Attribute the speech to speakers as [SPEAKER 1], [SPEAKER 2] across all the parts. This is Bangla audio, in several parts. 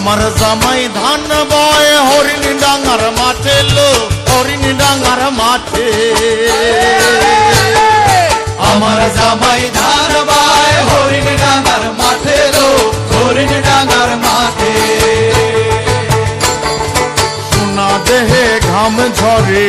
[SPEAKER 1] আমার জামাই ধান বয়, হরিণ ডাঙ্গার মাঠে লো, হরিণ ডাঙ্গার মাঠে।
[SPEAKER 2] আমার জামাই ধান বায়, হরিণ ডাঙ্গার মাঠে লো, হরিণ ডাঙ্গার মাঠে।
[SPEAKER 1] সোনা দেহে ঘাম ঝরে,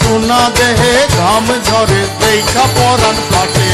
[SPEAKER 1] সোনা দেহে ঘাম ঝরে, দেখা পরান কাটে।